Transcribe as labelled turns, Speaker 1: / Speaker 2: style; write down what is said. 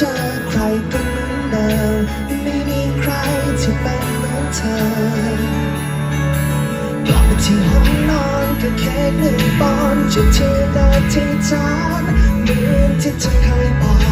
Speaker 1: จอใครก็เหมือนเดิมไม่มีใครที่เป็นเหมือนเธอกลับมาที่ห้องนอนก็แค่หนึ่งปอนด์จุดที่เธอที่จานเหมือนที่เธอเคยบ
Speaker 2: อก